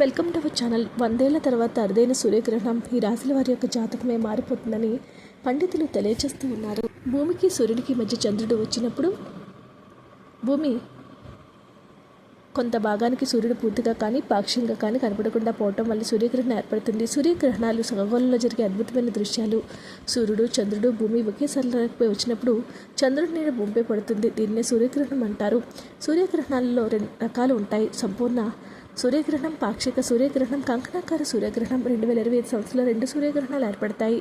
Welcome to our channel. వందేళ్ళ తర్వాత అరుదైన సూర్యగ్రహణం ఈ రాశుల వారి యొక్క జాతకమే మారిపోతుందని పండితులు తెలియజేస్తూ ఉన్నారు. భూమికి సూర్యుడికి మధ్య చంద్రుడు వచ్చినప్పుడు భూమి కొంత భాగానికి సూర్యుడు పూర్తిగా కానీ పాక్షికంగా కానీ కనపడకుండా పోవటం వల్ల సూర్యగ్రహణం ఏర్పడుతుంది. సూర్యగ్రహణాలు సగగోళంలో జరిగే అద్భుతమైన దృశ్యాలు సూర్యుడు చంద్రుడు భూమి ఒకేసారి వచ్చినప్పుడు చంద్రుడి నీడ భూమిపై పడుతుంది. దీన్నే సూర్యగ్రహణం అంటారు. సూర్యగ్రహణాలలో రెండు రకాలు ఉంటాయి. సంపూర్ణ సూర్యగ్రహణం పాక్షిక సూర్యగ్రహణం కంకణాకార సూర్యగ్రహణం రెండు వేల ఇరవై ఐదు సంవత్సరంలో రెండు సూర్యగ్రహణాలు ఏర్పడతాయి.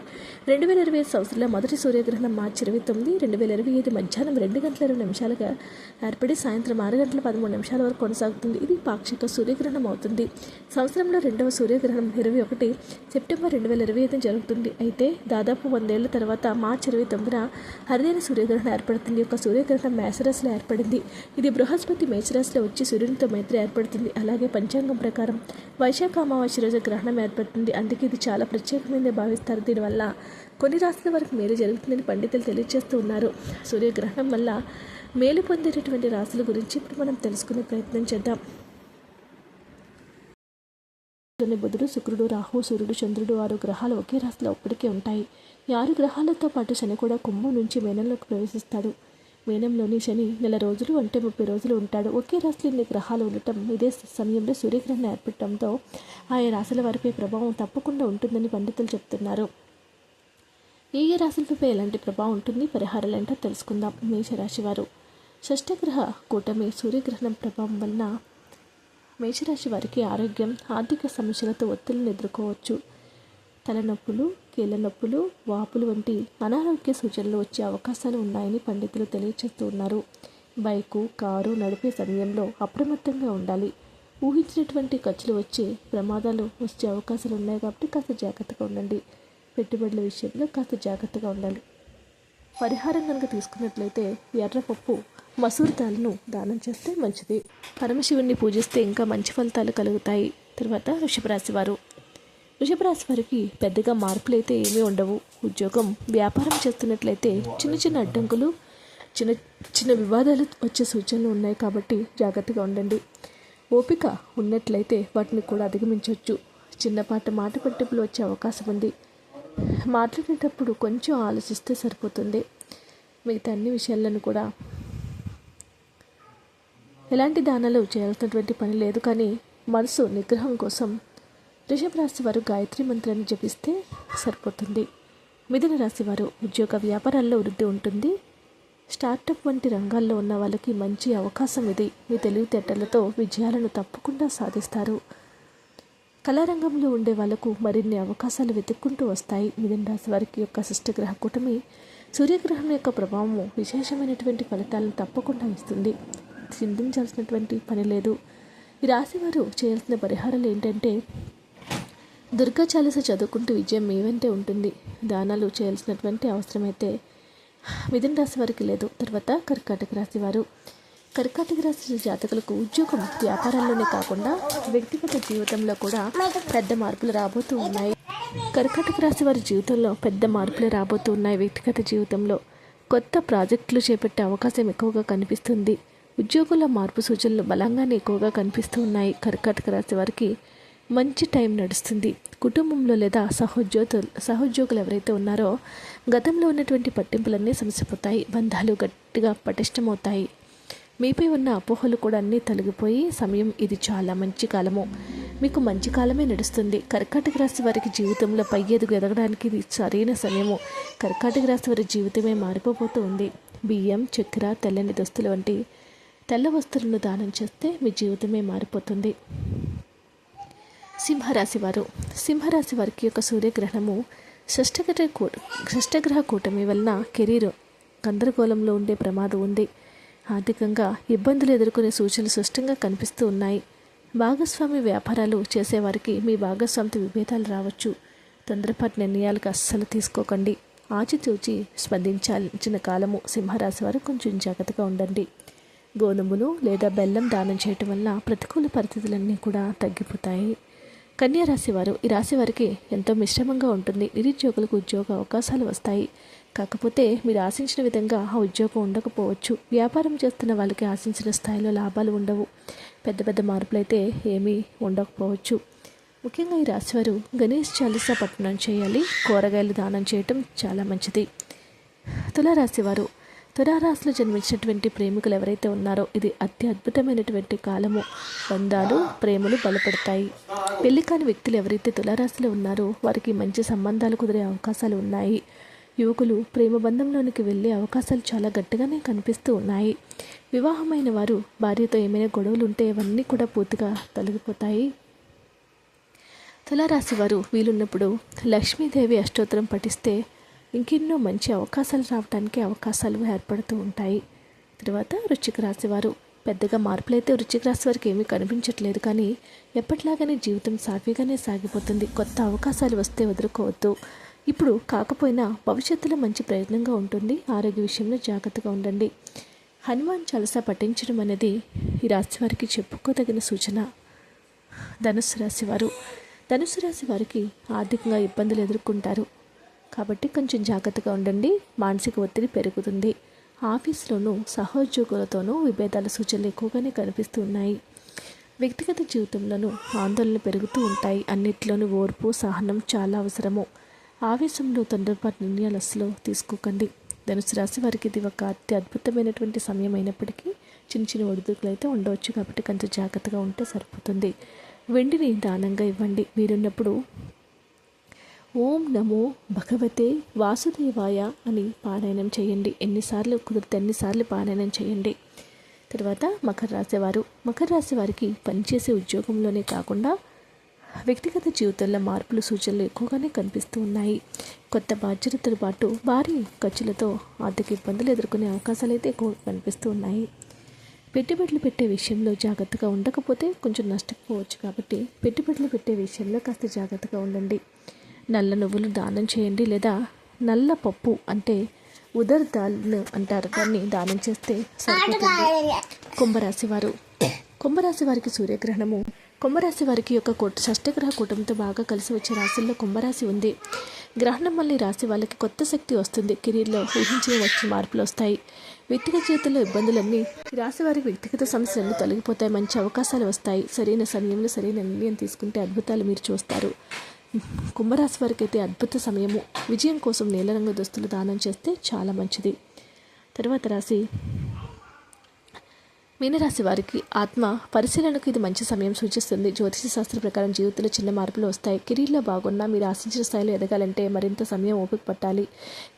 రెండు వేల ఇరవై ఐదు సంవత్సరంలో మొదటి సూర్యగ్రహణం మార్చి ఇరవై తొమ్మిది రెండు వేల ఇరవై ఐదు మధ్యాహ్నం రెండు గంటల ఇరవై నిమిషాలుగా ఏర్పడి సాయంత్రం ఆరు గంటల పదమూడు నిమిషాల వరకు కొనసాగుతుంది. ఇది పాక్షిక సూర్యగ్రహణం అవుతుంది. సంవత్సరంలో రెండవ సూర్యగ్రహణం ఇరవై ఒకటి సెప్టెంబర్ రెండు వేల ఇరవై ఐదు జరుగుతుంది. అయితే దాదాపు వందేళ్ళ తర్వాత మార్చి ఇరవై తొమ్మిదిన అరుదైన సూర్యగ్రహణం ఏర్పడుతుంది. ఒక సూర్యగ్రహణం మేషరాశిలో ఏర్పడింది. ఇది బృహస్పతి మేషరాశిలో వచ్చి సూర్యునితో మైత్రి ఏర్పడుతుంది. అలాగే పంచాంగం ప్రకారం వైశాఖ అమావాస్య రోజు గ్రహణం ఏర్పడుతుంది. అందుకే ఇది చాలా ప్రత్యేకమైనది భావిస్తారు. దీనివల్ల కొన్ని రాసిన వరకు మేలు జరుగుతుందని పండితులు తెలియజేస్తూ ఉన్నారు. సూర్యగ్రహణం వల్ల మేలు పొందేటటువంటి రాశుల గురించి ఇప్పుడు మనం తెలుసుకునే ప్రయత్నం చేద్దాం. బుధుడు శుక్రుడు రాహు సూర్యుడు చంద్రుడు ఆరు గ్రహాలు ఒకే రాశిలో ఇప్పటికే ఉంటాయి. ఈ ఆరు గ్రహాలతో పాటు శని కూడా కుంభం నుంచి మేనంలోకి ప్రవేశిస్తాడు. మీనంలోని శని నెల రోజులు అంటే ముప్పై రోజులు ఉంటాడు. ఒకే రాశిలో ఇన్ని గ్రహాలు ఉండటం ఇదే సమయంలో సూర్యగ్రహణం ఏర్పడటంతో ఆయా రాశుల వారిపై ప్రభావం తప్పకుండా ఉంటుందని పండితులు చెప్తున్నారు. ఏ ఏ రాశులపై ఎలాంటి ప్రభావం ఉంటుంది? పరిహారాలు ఏంటో తెలుసుకుందాం. మేషరాశి వారు. షష్టగ్రహ కూటమి సూర్యగ్రహణం ప్రభావం వలన మేషరాశి వారికి ఆరోగ్యం ఆర్థిక సమస్యలతో ఒత్తిడిని ఎదుర్కోవచ్చు. తలనొప్పులు కీళ్ళ నొప్పులు వాపులు వంటి అనారోగ్య సూచనలు వచ్చే అవకాశాలు ఉన్నాయని పండితులు తెలియచేస్తూ ఉన్నారు. బైకు కారు నడిపే సమయంలో అప్రమత్తంగా ఉండాలి. ఊహించినటువంటి ఖర్చులు వచ్చే ప్రమాదాలు వచ్చే అవకాశాలు ఉన్నాయి కాబట్టి కాస్త జాగ్రత్తగా ఉండండి. పెట్టుబడుల విషయంలో కాస్త జాగ్రత్తగా ఉండాలి. పరిహారం కనుక తీసుకున్నట్లయితే ఎర్రపప్పు మసూర్ దాల్ను దానం చేస్తే మంచిది. పరమశివుణ్ణి పూజిస్తే ఇంకా మంచి ఫలితాలు కలుగుతాయి. తర్వాత వృషభరాశి వారు. వృషభరాశి వారికి పెద్దగా మార్పులు అయితే ఏమీ ఉండవు. ఉద్యోగం వ్యాపారం చేస్తున్నట్లయితే చిన్న చిన్న అడ్డంకులు చిన్న చిన్న వివాదాలు వచ్చే సూచనలు ఉన్నాయి కాబట్టి జాగ్రత్తగా ఉండండి. ఓపిక ఉన్నట్లయితే వాటిని కూడా అధిగమించవచ్చు. చిన్నపాటి మాట పట్టింపులు వచ్చే అవకాశం ఉంది. మాట్లాడేటప్పుడు కొంచెం ఆలోచిస్తే సరిపోతుంది. మిగతా అన్ని విషయాలను కూడా. ఎలాంటి దానాలు చేయాల్సినటువంటి పని లేదు కానీ మనసు నిగ్రహం కోసం వృషభ రాశి వారు గాయత్రి మంత్రాన్ని జపిస్తే సరిపోతుంది. మిథున రాశి వారు ఉద్యోగ వ్యాపారాల్లో వృద్ధి ఉంటుంది. స్టార్టప్ వంటి రంగాల్లో ఉన్న వాళ్ళకి మంచి అవకాశం ఇది. మీ తెలివితేటలతో విజయాలను తప్పకుండా సాధిస్తారు. కళారంగంలో ఉండే వాళ్ళకు మరిన్ని అవకాశాలు వెతుక్కుంటూ వస్తాయి. మిథున రాశి వారికి యొక్క శిష్టగ్రహ కూటమి సూర్యగ్రహం యొక్క ప్రభావము విశేషమైనటువంటి ఫలితాలను తప్పకుండా ఇస్తుంది. చింతించాల్సినటువంటి పని లేదు. ఈ రాశివారు చేయాల్సిన పరిహారాలు ఏంటంటే దుర్గా చాలీస చదువుకుంటూ విజయం మీ వెంటే ఉంటుంది. దానాలు చేయాల్సినటువంటి అవసరమైతే మిథున రాశి వారికి లేదు. తర్వాత కర్కాటక రాశి వారు. కర్కాటక రాశి జాతకులకు ఉద్యోగం వ్యాపారాల్లోనే కాకుండా వ్యక్తిగత జీవితంలో కూడా పెద్ద మార్పులు రాబోతూ ఉన్నాయి. కర్కాటక రాశి వారి జీవితంలో పెద్ద మార్పులు రాబోతూ ఉన్నాయి వ్యక్తిగత జీవితంలో. కొత్త ప్రాజెక్టులు చేపట్టే అవకాశం ఎక్కువగా కనిపిస్తుంది. ఉద్యోగుల మార్పు సూచనలు బలంగానే ఎక్కువగా కనిపిస్తూ ఉన్నాయి. కర్కాటక రాశి వారికి మంచి టైం నడుస్తుంది. కుటుంబంలో లేదా సహోద్యోగులు సహోద్యోగులు ఎవరైతే ఉన్నారో గతంలో ఉన్నటువంటి పట్టింపులన్నీ సమసిపోతాయి. బంధాలు గట్టిగా పటిష్టమవుతాయి. మీపై ఉన్న అపోహలు కూడా అన్నీ తొలగిపోయి సమయం ఇది చాలా మంచి కాలము. మీకు మంచి కాలమే నడుస్తుంది. కర్కాటక రాశి వారికి జీవితంలో పై ఎదుగు ఎదగడానికి ఇది సరైన సమయము. కర్కాటక రాశి వారి జీవితమే మారిపోతూ ఉంది. బియ్యం చక్కెర తెల్లని దుస్తులు వంటి తెల్ల వస్తువులను దానం చేస్తే మీ జీవితమే మారిపోతుంది. సింహరాశి వారు. సింహరాశి వారికి యొక్క సూర్యగ్రహణము షష్టగ్రహ కూ షష్టగ్రహ కూటమి వలన కెరీర్ గందరగోళంలో ఉండే ప్రమాదం ఉంది. ఆర్థికంగా ఇబ్బందులు ఎదుర్కొనే సూచనలు స్పష్టంగా కనిపిస్తూ ఉన్నాయి. భాగస్వామి వ్యాపారాలు చేసేవారికి మీ భాగస్వామితో విభేదాలు రావచ్చు. తొందరపాటు నిర్ణయాలకు అస్సలు తీసుకోకండి. ఆచితూచి స్పందించాల్సిన కాలము సింహరాశి వారు కొంచెం జాగ్రత్తగా ఉండండి. గోధుమలు లేదా బెల్లం దానం చేయటం వల్ల ప్రతికూల పరిస్థితులన్నీ కూడా తగ్గిపోతాయి. కన్యా రాశివారు ఈ రాశి వారికి ఎంతో మిశ్రమంగా ఉంటుంది. నిరుద్యోగులకు ఉద్యోగ అవకాశాలు వస్తాయి. కాకపోతే మీరు ఆశించిన విధంగా ఆ ఉద్యోగం ఉండకపోవచ్చు. వ్యాపారం చేస్తున్న వాళ్ళకి ఆశించిన స్థాయిలో లాభాలు ఉండవు. పెద్ద పెద్ద మార్పులు అయితే ఏమీ ఉండకపోవచ్చు. ముఖ్యంగా ఈ రాశివారు గణేష్ చాలీసా పట్టణం చేయాలి. కూరగాయలు దానం చేయటం చాలా మంచిది. తులారాశివారు తులారాశిలో జన్మించినటువంటి ప్రేమికులు ఎవరైతే ఉన్నారో ఇది అతి అద్భుతమైనటువంటి కాలము. బంధాలు ప్రేమలు బలపడతాయి. పెళ్ళి కాని వ్యక్తులు ఎవరైతే తులారాశిలో ఉన్నారో వారికి మంచి సంబంధాలు కుదిరే అవకాశాలు ఉన్నాయి. యువకులు ప్రేమ బంధంలోనికి వెళ్ళే అవకాశాలు చాలా గట్టిగానే కనిపిస్తూ ఉన్నాయి. వివాహమైన వారు భార్యతో ఏమైనా గొడవలు ఉంటే అవన్నీ కూడా పూర్తిగా తొలగిపోతాయి. తులారాశి వారు వీలున్నప్పుడు లక్ష్మీదేవి అష్టోత్తరం పఠిస్తే ఇంకెన్నో మంచి అవకాశాలు రావడానికి అవకాశాలు ఏర్పడుతూ ఉంటాయి. తర్వాత వృశ్చిక రాశి వారు. పెద్దగా మార్పులైతే వృశ్చిక రాశి వారికి ఏమీ కనిపించట్లేదు కానీ ఎప్పటిలాగానే జీవితం సాఫీగానే సాగిపోతుంది. కొత్త అవకాశాలు వస్తే వదులుకోవద్దు. ఇప్పుడు కాకపోయినా భవిష్యత్తులో మంచి ప్రయత్నంగా ఉంటుంది ఆరోగ్య విషయంలో జాగ్రత్తగా ఉండండి. హనుమాన్ చాలసా పఠించడం అనేది ఈ రాశి వారికి చెప్పుకోదగిన సూచన. ధనుసు రాశి వారు. ధనుసు రాశి వారికి ఆర్థికంగా ఇబ్బందులు ఎదుర్కొంటారు. కాబట్టి కొంచెం జాగ్రత్తగా ఉండండి. మానసిక ఒత్తిడి పెరుగుతుంది. ఆఫీస్లోనూ సహోద్యోగులతోనూ విభేదాల సూచనలు ఎక్కువగానే కనిపిస్తూ ఉన్నాయి. వ్యక్తిగత జీవితంలోనూ ఆందోళనలు పెరుగుతూ ఉంటాయి. అన్నిట్లోనూ ఓర్పు సహనం చాలా అవసరము. ఆవేశంలో తొందరపాటు నిర్ణయాలు అస్సలు తీసుకోకండి. ధనుసు రాశి వారికి ఇది ఒక అతి అద్భుతమైనటువంటి సమయం అయినప్పటికీ చిన్న చిన్న ఒడిదుడుకులు అయితే ఉండవచ్చు కాబట్టి కొంచెం జాగ్రత్తగా ఉంటే సరిపోతుంది. వెండిని దానంగా ఇవ్వండి. మీరున్నప్పుడు ఓం నమో భగవతే వాసుదేవాయ అని పారాయణం చేయండి. ఎన్నిసార్లు కుదిరితే ఎన్నిసార్లు పారాయణం చేయండి. తర్వాత మకర రాశి వారు. మకర రాశి వారికి పనిచేసే ఉద్యోగంలోనే కాకుండా వ్యక్తిగత జీవితంలో మార్పులు సూచనలు ఎక్కువగానే కనిపిస్తూ ఉన్నాయి. కొత్త బాధ్యతలతో పాటు భారీ ఖర్చులతో ఆర్థిక ఇబ్బందులు ఎదుర్కొనే అవకాశాలు అయితే ఎక్కువ కనిపిస్తూ ఉన్నాయి. పెట్టుబడులు పెట్టే విషయంలో జాగ్రత్తగా ఉండకపోతే కొంచెం నష్టపోవచ్చు కాబట్టి పెట్టుబడులు పెట్టే విషయంలో కాస్త జాగ్రత్తగా ఉండండి. నల్ల నువ్వులు దానం చేయండి లేదా నల్ల పప్పు అంటే ఉదర్ దాల్ను అంటారు. దాన్ని దానం చేస్తే సరిపోతుంది. కుంభరాశి వారు కుంభరాశి వారికి సూర్యగ్రహణము. కుంభరాశి వారికి యొక్క కోట షష్టగ్రహ కూటమితో బాగా కలిసి వచ్చే రాశుల్లో కుంభరాశి ఉంది. గ్రహణం మళ్ళీ రాశి వాళ్ళకి కొత్త శక్తి వస్తుంది. కెరీర్లో ఊహించిన వచ్చి మార్పులు వస్తాయి. వ్యక్తిగత జీవితంలో ఇబ్బందులన్నీ రాశి వారికి వ్యక్తిగత సమస్యలన్నీ తొలగిపోతాయి. మంచి అవకాశాలు వస్తాయి. సరైన సమయంలో సరైన నిర్ణయం తీసుకుంటే అద్భుతాలు మీరు చూస్తారు. కుంభరాశి వారికి అయితే అద్భుత సమయము. విజయం కోసం నీలరంగు దుస్తులు దానం చేస్తే చాలా మంచిది. తర్వాత రాశి మీనరాశి వారికి ఆత్మ పరిశీలనకు ఇది మంచి సమయం సూచిస్తుంది. జ్యోతిష శాస్త్ర ప్రకారం జీవితంలో చిన్న మార్పులు వస్తాయి. కెరీర్లో బాగున్నా మీరు ఆశించిన స్థాయిలో ఎదగాలంటే మరింత సమయం ఓపిక పట్టాలి.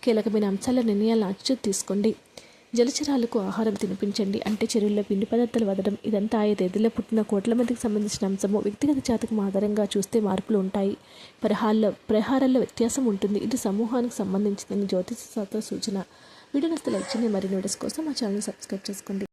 కీలకమైన అంశాల నిర్ణయాలను అచ్చు తీసుకోండి. జలచరాలకు ఆహారం తినిపించండి. అంటే చెరువుల్లో పిండి పదార్థాలు వదడం ఇదంతా ఆయా తేదీలో పుట్టిన కోట్ల మందికి సంబంధించిన అంశము. వ్యక్తిగత జాతకం ఆధారంగా చూస్తే మార్పులు ఉంటాయి. పరిహారాల్లో పరిహారాల్లో వ్యత్యాసం ఉంటుంది. ఇది సమూహానికి సంబంధించిందని జ్యోతిష శాస్త్ర సూచన. వీడియో నస్తే లైక్ చేయండి. మరి కోసం మా ఛానల్ సబ్స్క్రైబ్ చేసుకోండి.